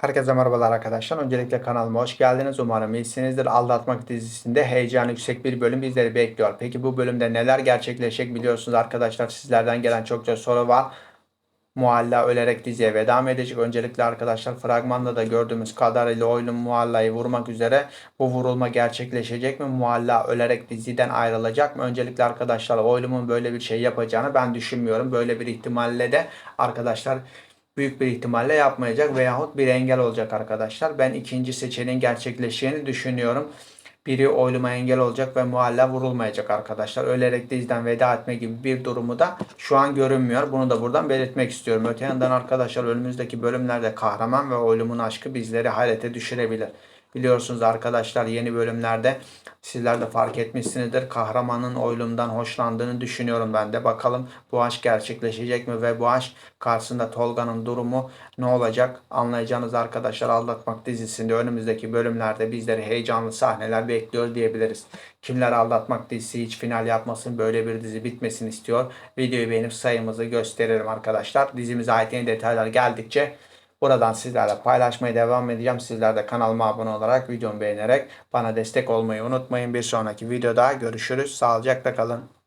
Herkese merhabalar arkadaşlar. Öncelikle kanalıma hoş geldiniz. Umarım iyisinizdir. Aldatmak dizisinde heyecan yüksek bir bölüm bizleri bekliyor. Peki bu bölümde neler gerçekleşecek biliyorsunuz arkadaşlar. Sizlerden gelen çokça soru var. Mualla ölerek diziye veda mı edecek? Öncelikle arkadaşlar fragmanda da gördüğümüz kadarıyla oyunun Mualla'yı vurmak üzere. Bu vurulma gerçekleşecek mi? Mualla ölerek diziden ayrılacak mı? Öncelikle arkadaşlar oylumun böyle bir şey yapacağını ben düşünmüyorum. Böyle bir ihtimalle de arkadaşlar büyük bir ihtimalle yapmayacak veyahut bir engel olacak arkadaşlar. Ben ikinci seçeneğin gerçekleşeceğini düşünüyorum. Biri oyluma engel olacak ve muhalla vurulmayacak arkadaşlar. Ölerek diziden veda etme gibi bir durumu da şu an görünmüyor. Bunu da buradan belirtmek istiyorum. Öte yandan arkadaşlar önümüzdeki bölümlerde kahraman ve oylumun aşkı bizleri hayrete düşürebilir. Biliyorsunuz arkadaşlar yeni bölümlerde sizler de fark etmişsinizdir. Kahramanın oylumdan hoşlandığını düşünüyorum ben de. Bakalım bu aşk gerçekleşecek mi ve bu aşk karşısında Tolga'nın durumu ne olacak? Anlayacağınız arkadaşlar Aldatmak dizisinde önümüzdeki bölümlerde bizleri heyecanlı sahneler bekliyor diyebiliriz. Kimler Aldatmak dizisi hiç final yapmasın böyle bir dizi bitmesini istiyor. Videoyu beğenip sayımızı gösterelim arkadaşlar. Dizimize ait yeni detaylar geldikçe Buradan sizlerle paylaşmaya devam edeceğim. Sizler de kanalıma abone olarak, videomu beğenerek bana destek olmayı unutmayın. Bir sonraki videoda görüşürüz. Sağlıcakla kalın.